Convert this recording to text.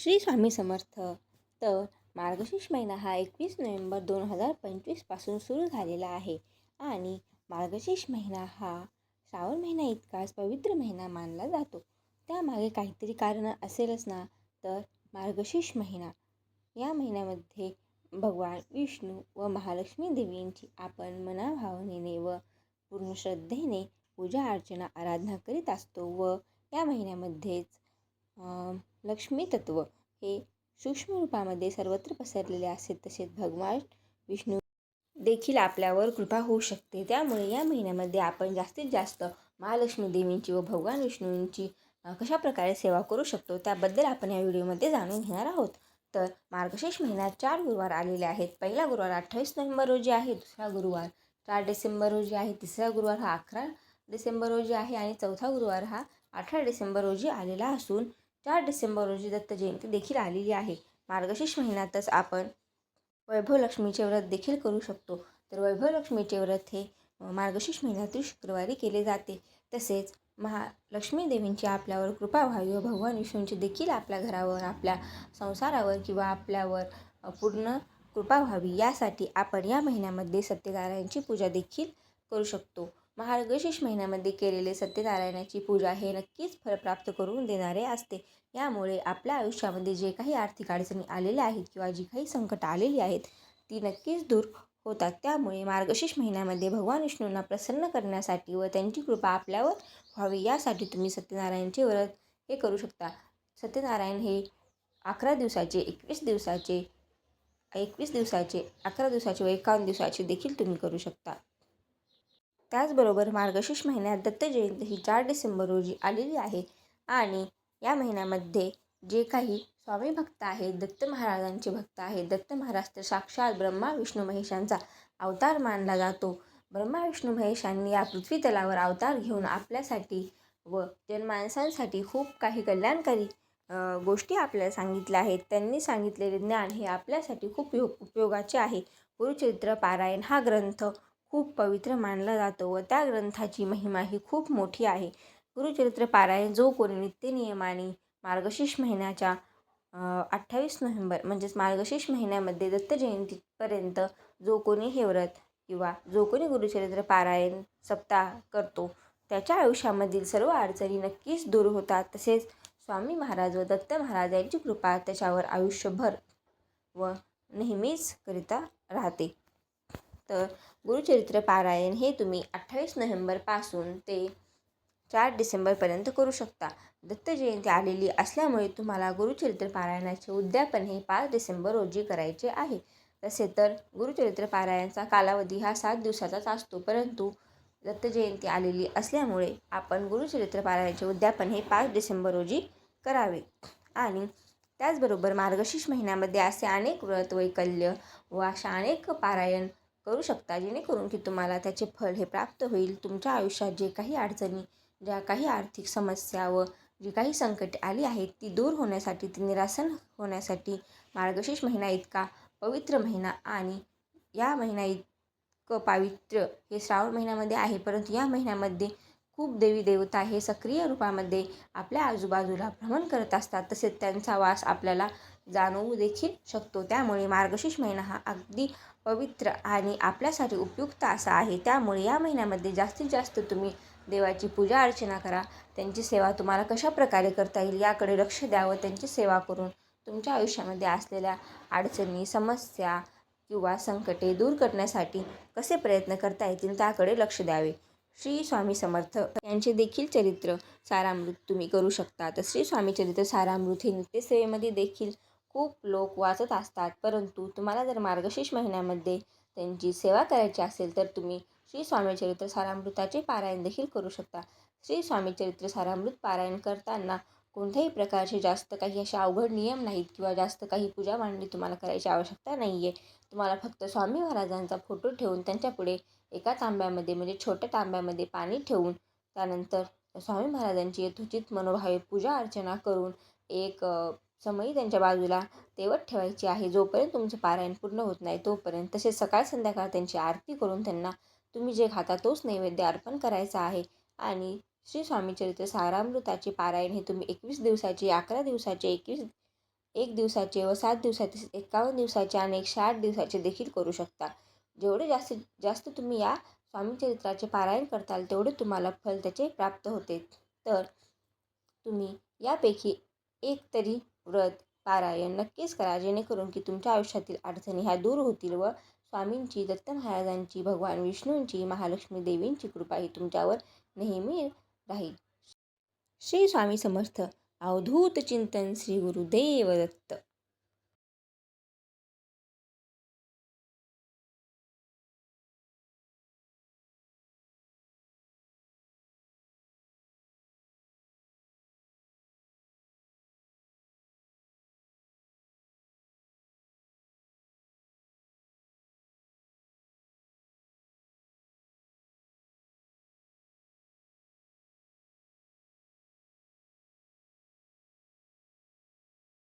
श्री स्वामी समर्थ. तर मार्गशीर्ष महिना हा एकवीस नोव्हेंबर दोन हजार पंचवीसपासून सुरू झालेला आहे. आणि मार्गशीर्ष महिना हा श्रावण महिना इतकाच पवित्र महिना मानला जातो. त्यामागे काहीतरी कारण असेलच ना? तर मार्गशीर्ष महिना. या महिन्यामध्ये भगवान विष्णू व महालक्ष्मी देवींची आपण मनाभावनेने व पूर्ण श्रद्धेने पूजा अर्चना आराधना करीत असतो व या महिन्यामध्येच लक्ष्मी तत्व हे सूक्ष्म रूपामध्ये सर्वत्र पसरलेले असते तसेच भगवान विष्णू देखील आपल्यावर कृपा होऊ शकते. त्यामुळे या महिन्यामध्ये आपण जास्तीत जास्त महालक्ष्मी देवींची व भगवान विष्णूंची कशा प्रकारे सेवा करू शकतो त्याबद्दल आपण या व्हिडिओमध्ये जाणून घेणार आहोत. तर मार्गशीर्ष महिन्यात चार गुरुवार आलेले आहेत. पहिला गुरुवार अठ्ठावीस नोव्हेंबर रोजी आहे दुसरा गुरुवार चार डिसेंबर रोजी आहे तिसरा गुरुवार हा अकरा डिसेंबर रोजी आहे आणि चौथा गुरुवार हा अठरा डिसेंबर रोजी आलेला असून चार डिसेंबर रोजी दत्त जयंती देखील आलेली आहे. मार्गशीर्ष महिन्यातच आपण वैभवलक्ष्मीचे व्रत देखील करू शकतो. तर वैभवलक्ष्मीचे व्रत हे मार्गशीर्ष महिन्यातील शुक्रवारी केले जाते. तसेच महालक्ष्मी देवींची आपल्यावर कृपा व्हावी व भगवान विष्णूंची देखील आपल्या घरावर आपल्या संसारावर किंवा आपल्यावर पूर्ण कृपा व्हावी यासाठी आपण या महिन्यामध्ये सत्यनारायणची पूजा देखील करू शकतो. मार्गशीर्ष महिन्यामध्ये केलेले सत्यनारायणाची पूजा हे नक्कीच फलप्राप्त करून देणारे असते. यामुळे आपल्या आयुष्यामध्ये जे काही आर्थिक अडचणी आलेल्या आहेत किंवा जी काही संकट आलेली आहेत ती नक्कीच दूर होतात. त्यामुळे मार्गशीर्ष महिन्यामध्ये भगवान विष्णूंना प्रसन्न करण्यासाठी व त्यांची कृपा आपल्यावर व्हावी यासाठी तुम्ही सत्यनारायणचे व्रत हे करू शकता. सत्यनारायण हे अकरा दिवसाचे एकवीस दिवसाचे एकवीस दिवसाचे अकरा दिवसाचे व एकावन्न दिवसाचे देखील तुम्ही करू शकता. त्याचबरोबर मार्गशीर्ष महिन्यात दत्त जयंती ही चार डिसेंबर रोजी आलेली आहे. आणि या महिन्यामध्ये जे काही स्वामी भक्त आहेत दत्त महाराजांचे भक्त आहेत दत्त महाराज तर साक्षात ब्रह्मा विष्णू महेशांचा अवतार मानला जातो. ब्रह्मा विष्णू महेशांनी या पृथ्वी तलावर अवतार घेऊन आपल्यासाठी व जनमानसांसाठी खूप काही कल्याणकारी गोष्टी आपल्याला सांगितल्या आहेत. त्यांनी सांगितलेले ज्ञान हे आपल्यासाठी खूप उपयोगाचे आहे. गुरुचरित्र पारायण हा ग्रंथ खूप पवित्र मानला जातो व त्या ग्रंथाची महिमा ही खूप मोठी आहे. गुरुचरित्र पारायण जो कोणी नित्यनियमाने मार्गशीर्ष महिन्याच्या अठ्ठावीस नोव्हेंबर म्हणजेच मार्गशीर्ष महिन्यामध्ये दत्त जयंतीपर्यंत जो कोणी हे व्रत किंवा जो कोणी गुरुचरित्र पारायण सप्ताह करतो त्याच्या आयुष्यामधील सर्व अडचणी नक्कीच दूर होतात. तसेच स्वामी महाराज व दत्त महाराज यांची कृपा त्याच्यावर आयुष्यभर व नेहमीच करिता राहते. तर गुरुचरित्र पारायण हे तुम्ही अठ्ठावीस नोव्हेंबरपासून ते चार डिसेंबरपर्यंत करू शकता. दत्त जयंती आलेली असल्यामुळे तुम्हाला गुरुचरित्र पारायणाचे उद्यापन हे पाच डिसेंबर रोजी करायचे आहे. तसे तर गुरुचरित्र पारायणचा कालावधी हा सात दिवसाचाच असतो परंतु दत्त जयंती आलेली असल्यामुळे आपण गुरुचरित्र पारायणाचे उद्यापन हे पाच डिसेंबर रोजी करावे. आणि त्याचबरोबर मार्गशीर्ष महिन्यामध्ये असे अनेक व्रत वैकल्य व अशा अनेक पारायण करू शकता जेणेकरून की तुम्हाला त्याचे फळ हे प्राप्त होईल. तुमच्या आयुष्यात जे काही अडचणी ज्या काही आर्थिक समस्या व जी काही संकटे आली आहेत ती दूर होण्यासाठी ती निरासन होण्यासाठी मार्गशीर्ष महिना इतका पवित्र महिना आणि या महिना इतकं पावित्र्य हे श्रावण महिन्यामध्ये आहे. परंतु या महिन्यामध्ये खूप देवी देवता हे सक्रिय रूपामध्ये आपल्या आजूबाजूला भ्रमण करत असतात. तसेच त्यांचा वास आपल्याला जाणवू देखील शकतो. त्यामुळे मार्गशीर्ष महिना हा अगदी पवित्र आणि आपल्यासाठी उपयुक्त असा आहे. त्यामुळे या महिन्यामध्ये जास्तीत जास्त तुम्ही देवाची पूजा अर्चना करा. त्यांची सेवा तुम्हाला कशा प्रकारे करता येईल याकडे लक्ष द्यावं. त्यांची सेवा करून तुमच्या आयुष्यामध्ये असलेल्या अडचणी समस्या किंवा संकटे दूर करण्यासाठी कसे प्रयत्न करता येतील त्याकडे लक्ष द्यावे. श्री स्वामी समर्थ यांचे देखील चरित्र सारामृत तुम्ही करू शकता. तर श्री स्वामी चरित्र सारामृत हे नृत्यसेवेमध्ये देखील खूप लोक वाचत असतात. परंतु तुम्हाला जर मार्गशीर्ष महिन्यामध्ये त्यांची सेवा करायची असेल तर तुम्ही श्री स्वामी चरित्र सारामृताचे पारायण देखील करू शकता. श्री स्वामी चरित्र सारामृत पारायण करताना कोणत्याही प्रकारचे जास्त काही असे अवघड नियम नाहीत किंवा जास्त काही पूजा मांडणी तुम्हाला करायची आवश्यकता नाही आहे तुम्हाला फक्त स्वामी महाराजांचा फोटो ठेवून त्यांच्यापुढे एका तांब्यामध्ये म्हणजे छोट्या तांब्यामध्ये पाणी ठेवून त्यानंतर स्वामी महाराजांची यथोचित मनोभावे पूजा अर्चना करून एक समयी त्यांच्या बाजूला तेवत ठेवायची आहे. जोपर्यंत तुमचं पारायण पूर्ण होत नाही तोपर्यंत तसेच सकाळ संध्याकाळ त्यांची आरती करून त्यांना तुम्ही जे खाता तोच नैवेद्य अर्पण करायचा आहे. आणि श्री स्वामी चरित्र सारामृताचे पारायण हे तुम्ही एकवीस दिवसाचे अकरा दिवसाचे एकवीस एक दिवसाचे व सात दिवसाचे एकावन्न दिवसाचे आणि एकशे आठ दिवसाचे देखील करू शकता. जेवढे जास्तीत जास्त तुम्ही या स्वामीचरित्राचे पारायण करताल तेवढे तुम्हाला फल त्याचे प्राप्त होते. तर तुम्ही यापैकी एक तरी व्रत पारायण नक्कीच करा जेणेकरून की तुमच्या आयुष्यातील अडचणी ह्या दूर होतील व स्वामींची दत्त महाराजांची भगवान विष्णूंची महालक्ष्मी देवींची कृपा ही तुमच्यावर नेहमी राहील. श्री स्वामी समर्थ. अवधूत चिंतन श्री गुरुदेव दत्त.